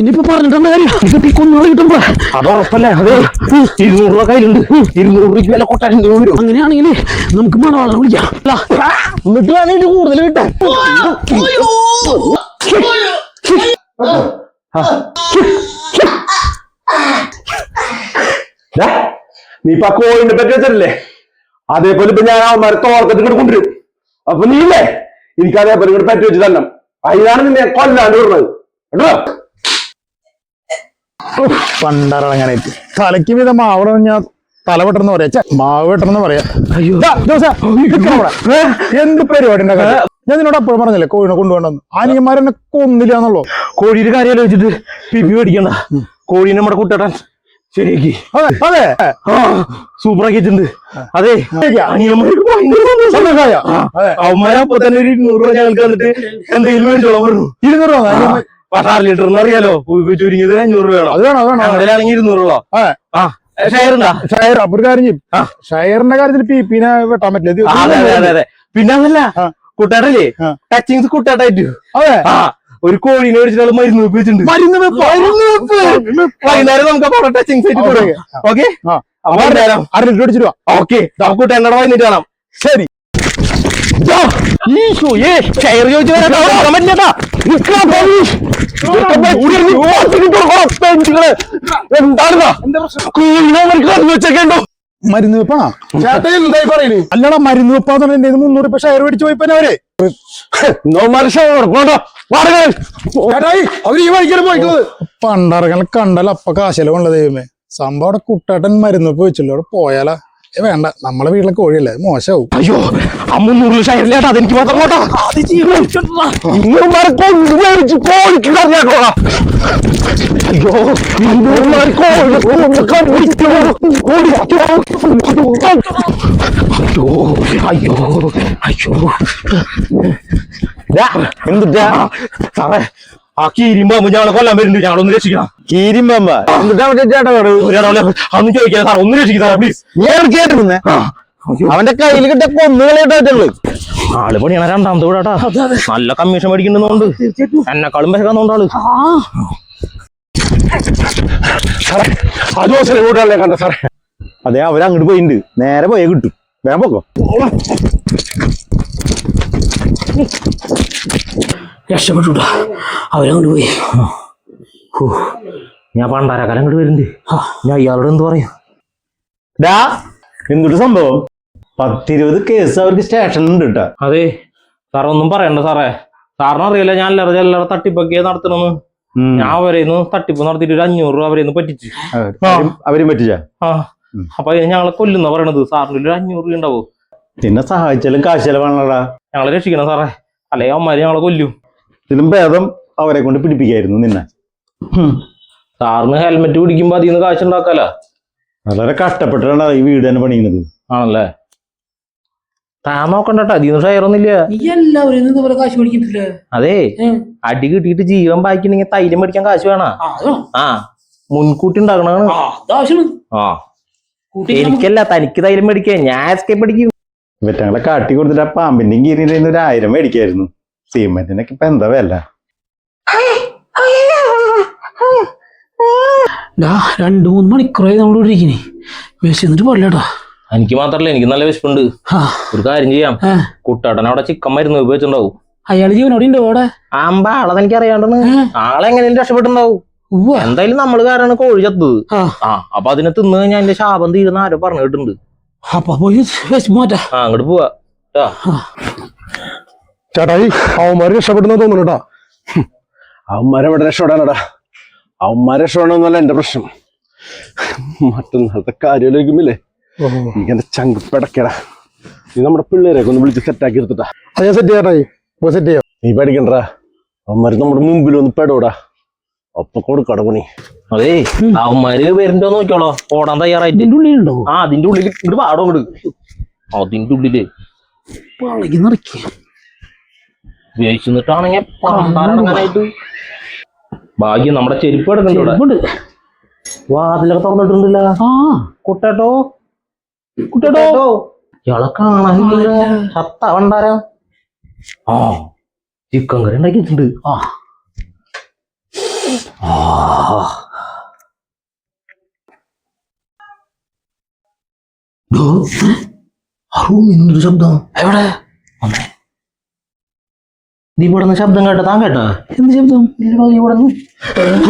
ഇനിയിപ്പോ പറഞ്ഞിട്ടുണ്ട് കാര്യം? കിട്ടി കൊന്നാളെ കിട്ടുമ്പോ അത് ഉറപ്പല്ലേ? അതെ ഇരുന്നൂറ് രൂപ കയ്യിലുണ്ട്. ഇരുന്നൂറ് രൂപയ്ക്ക് വില കൊട്ടാൻ വരും. അങ്ങനെയാണെങ്കിൽ നമുക്ക് മണവാളനെ വിളിക്കാം. എന്നിട്ട് വേണം കൂടുതൽ കിട്ടാൻ. നീ ഇപ്പൊ കോഴിന്റെ കോഴിനെ പറ്റി അതേപോലെ ഇപ്പൊ ഞാൻ ആ തോർക്കത്തിൽ ഇങ്ങോട്ട് കൊണ്ടുവരും. അപ്പൊ നീ ഇല്ലേ എനിക്ക് അതേപോലെ ഇങ്ങോട്ട് പറ്റി വെച്ച് തന്നെ അതിനാണ് നിന്നെ കൊല്ലാണ്ട് വിടുന്നത്. കേട്ടോ പണ്ടറങ്ങാനായിട്ട് തലയ്ക്ക് വിധ മാവട ഞാൻ തല വെട്ടണമെന്ന് പറയാ. മാവ് വെട്ടണമെന്ന് പറയാ. എന്ത് പരിപാടി ഞാൻ നിന്നോട് അപ്പോഴും പറഞ്ഞില്ലേ കോഴിനെ കൊണ്ടുപോകണ്ടെന്ന് ആനിയന്മാരെന്നെ കൊന്നില്ല എന്നുള്ളൂ? കോഴിയുടെ കാര്യം ആലോചിച്ചിട്ട് പിപ്പി മേടിക്കണ്ട. കോഴീനെ നമ്മുടെ കുട്ടേട്ടൻ ശരിയാക്കി. അതെ സൂപ്പർ ആക്കിയിട്ടുണ്ട് അതെ. അവന്മാരപ്പൊ തന്നെ ഒരു ഇരുന്നൂറ് രൂപ ഞങ്ങൾക്ക് തന്നിട്ട് എന്തെങ്കിലും മേടിച്ചോളാൻ പറഞ്ഞു ഇരുന്നൂറ് രൂപ. അനിയന്മാർ- പത്താറ് ലിറ്റർ എന്ന് അറിയാലോ. ചുരുങ്ങിയത് അഞ്ഞൂറ് രൂപ അത് വേണം അത് വേണം ഇരുന്നൂറ് രൂപ അതെ ആ. ഷെയർ ഉണ്ടാ? ഷയർ അപ്പൊ ഒരു കാര്യം ചെയ്യും. കാര്യത്തിൽ പി പിനെ വെട്ടാൻ പറ്റില്ല. പിന്നെ അതല്ല. കുട്ടാട്ടല്ലേ. ടച്ചിങ്സ് കുട്ടാട്ടായിട്ട് അതെ. ആ. ഒരു കോഴിനെ ഒരിജിനൽ മരുന്ന് വെപ്പ്. വൈകുന്നേരം നമുക്ക് അവിടെ സൈറ്റ് ഓക്കേ, ഓക്കെ. അപ്പൊ അര ലിറ്റർ നമുക്ക് കുട്ടേണ്ടടെ വന്നിട്ട് കാണാം. ശരി. എന്താണ് വെച്ചേക്കണ്ടോ? മരുന്ന് വെപ്പാണോ ചേട്ടൻ എന്തായി പറയുന്നത് അല്ലടാ മരുന്ന് വെപ്പാന്ന് പറഞ്ഞ എന്റെ മുന്നൂറ് രൂപ ഷയർ മേടിച്ചു പോയിപ്പോ അവരെ. പണ്ടറങ്ങൾ കണ്ടല്ല അപ്പൊ കാശല കൊണ്ട ദൈവമേ. സംഭവം അവിടെ കുട്ടേട്ടൻ മരുന്ന് വെപ്പ് വെച്ചല്ലോ അവിടെ പോയാലാ. വേണ്ട നമ്മളെ വീട്ടിലെ കോഴിയല്ലേ അത് മോശമാവും. അയ്യോ അമ്മൂറ് ഷെയറിലേട്ടാ അതെനിക്ക് മാത്രം അയ്യോ അയ്യോ അയ്യോ. എന്തിട്ടാ? സാറേ ആ കീരിമ്പാമ്പ് ഞങ്ങളെ കൊല്ലാൻ വരുന്നുണ്ട്. ഞങ്ങളൊന്ന് രക്ഷിക്കണം. കീരിമ്പമ്പ എന്നിട്ടാ മറ്റേ ചേട്ടാ ഒരാളെ അതൊന്നും ചോദിക്കാൻ സാർ ഒന്ന് രക്ഷിക്കാം പ്ലീസ് ഞാൻ കേട്ടിരുന്നേ? അവന്റെ കയ്യിൽ കിട്ടിയ കൊന്നുകളായിട്ടുള്ളു ആൾ പണിയാണ് രണ്ടാമത്തെ വീടാട്ടാ. നല്ല കമ്മീഷൻ മേടിക്കുന്നുണ്ട്. എന്നെക്കാളും വിശക്കാന്നുണ്ട് ആൾ. അതോസലെ വീട്ടിലല്ലേ കണ്ട സാറേ. അതെ അവരങ്ങോട്ട് പോയിട്ടുണ്ട് നേരെ പോയേ കിട്ടും. വേഗം പോക്കോ. രക്ഷപ്പെട്ടുട്ടാ അവരങ്ങോട്ട് പോയി. ഞാൻ പണ്ടാരക്കാലം അങ്ങോട്ട് വരുന്നുണ്ട്. ഞാൻ ഇയാളോട് എന്ത് പറയും? ഡാ എന്തൊരു സംഭവം? പത്തിരുപത് കേസ് അവർക്ക് സ്റ്റേഷനിൽ ഉണ്ട് കേട്ടാ അതെ സാറേ ഒന്നും പറയണ്ട സാറേ സാറിന് അറിയില്ല ഞാൻ എല്ലാവരും എല്ലാവരും തട്ടിപ്പൊക്കെ നടത്തണമെന്ന് ഞാൻ അവരെ തട്ടിപ്പ് നടത്തിയിട്ട് ഒരു അഞ്ഞൂറ് രൂപ അവരെ പറ്റിച്ചു. അവരും പറ്റിച്ച? ആ. അപ്പൊ ഞങ്ങളെ കൊല്ലുന്ന പറയണത് സാറിന് ഒരു അഞ്ഞൂറ് രൂപ ഉണ്ടാവും? പിന്നെ സഹായിച്ചാലും കാശ് ചെലവാണല്ലോടാ. ഞങ്ങളെ രക്ഷിക്കണം സാറേ. അല്ലെങ്കിൽ അമ്മമാര് ഞങ്ങളെ കൊല്ലും. ഇതിലും ഭേദം അവരെ കൊണ്ട് പിടിപ്പിക്കായിരുന്നു നിന്നെ. സാറിന് ഹെൽമെറ്റ് പിടിക്കുമ്പോ അതിൽ നിന്ന് കാശ് ഉണ്ടാക്കാലോ? വളരെ കഷ്ടപ്പെട്ടാണ് ഈ വീട് തന്നെ പണിയുന്നത്. ആണല്ലേ? താൻ നോക്കണ്ടട്ടോ അതിൽ നിന്ന് മേടിക്കത്തില്ലേ? അതെ അടി കിട്ടിയിട്ട് ജീവൻ ബാക്കിണ്ടെങ്കിൽ തൈലം മേടിക്കാൻ കാശ് വേണ? ആ മുൻകൂട്ടി ഉണ്ടാക്കണ ആ എനിക്കല്ല തനിക്ക് തൈലം മേടിക്കുക ഞാൻ എസ്കേപ്പ് അടിക്കും. ഇവറ്റങ്ങളെ കാട്ടി കൊടുത്തിട്ട് ആ പാമ്പിന്റെയും കീരിന്റെയും ഒരു ആയിരം മേടിക്കായിരുന്നു. സിമെന്റിനൊക്കെ ഇപ്പൊ എന്താ വില? രണ്ടു മൂന്ന് മണിക്കൂറായി നമ്മൾ ഇരിക്കണേ. വിശന്നിട്ട് പാടില്ലട്ടാ എനിക്ക് മാത്രല്ല എനിക്ക് നല്ല വിശപ്പുണ്ട്. ഒരു കാര്യം ചെയ്യാം. കുട്ടാട്ടൻ അവിടെ ചിക്കൻ മരുന്ന് ഉപയോഗിച്ചിട്ടുണ്ടാവും അയാൾ ജീവനോടെ ഉണ്ടോ അവിടെ? ആമ്പ ആളെ എനിക്ക് അറിയാണ്ടെന്ന് ആളെങ്ങനെയും രക്ഷപ്പെട്ടുണ്ടാവും. എന്തായാലും നമ്മൾ കാരണം കോഴി ചത്തത് ആ. ആ അപ്പൊ അതിനെ തിന്നു കഴിഞ്ഞാൽ എന്റെ ശാപം തീരുന്ന ആരോ പറഞ്ഞു കേട്ടിട്ടുണ്ട്. അപ്പൊ പോയി മാറ്റാ അങ്ങോട്ട് പോവാ ട്ടാ. ചേട്ടായി അവന്മാര് രക്ഷപ്പെടുന്ന തോന്നുന്നുട്ടാ അവന്മാരെവിടെ രക്ഷപ്പെടാനടാ അവന്മാരെ രക്ഷപ്പെടണമെന്നല്ല എന്റെ പ്രശ്നം. മറ്റന്നാളത്തെ കാര്യം ആലോചിക്കുമ്പില്ലേ ഇങ്ങനെ ചങ്ക് പിടക്കടാ നീ നമ്മുടെ പിള്ളേരെയൊക്കെ ഒന്ന് വിളിച്ച് സെറ്റാക്കി എടുത്തിട്ടാ. അത് ഞാൻ സെറ്റ് ചെയ്യാട്ടായി സെറ്റ് ചെയ്യാം. നീ പേടിക്കണ്ടാ അവന്മാര് നമ്മുടെ മുമ്പിൽ ഒന്ന് പെടൂടാ ഒപ്പം കടകുണി അതെ അതേ അവന്മാര് വരുന്നുണ്ടോ നോക്കിയോളോ ഓടാൻ തയ്യാറായിട്ട്. ഉള്ളിലുണ്ടോ? ആ അതിന്റെ ഉള്ളിൽ ഇങ്ങോട്ട് പാടോ ഇങ്ങോട്ട് അതിന്റെ ഉള്ളിൽ. പളകി നിറയ്ക്കുക ഉപയോഗിച്ചിട്ടാണെങ്കിൽ ഭാഗ്യം നമ്മുടെ ചെരുപ്പ് കിടക്കുന്നുണ്ട് ഇവിടെ. വാതിലൊക്കെ തുറന്നിട്ടുണ്ടല്ല. കുട്ടേട്ടോ. കുട്ടേട്ടോ. ഇയാളെ കാണാനില്ല ചത്ത വണ്ടാരാ ആ ചിക്കൻ കറി ഉണ്ടാക്കിയിട്ടുണ്ട്. ആ. റൂമിൽ ശബ്ദം എവിടെ? നീ ഇവിടെ നിന്ന് ശബ്ദം കേട്ടോ താൻ കേട്ടോ? എന്ത് ശബ്ദം? ഇവിടെ നിന്ന്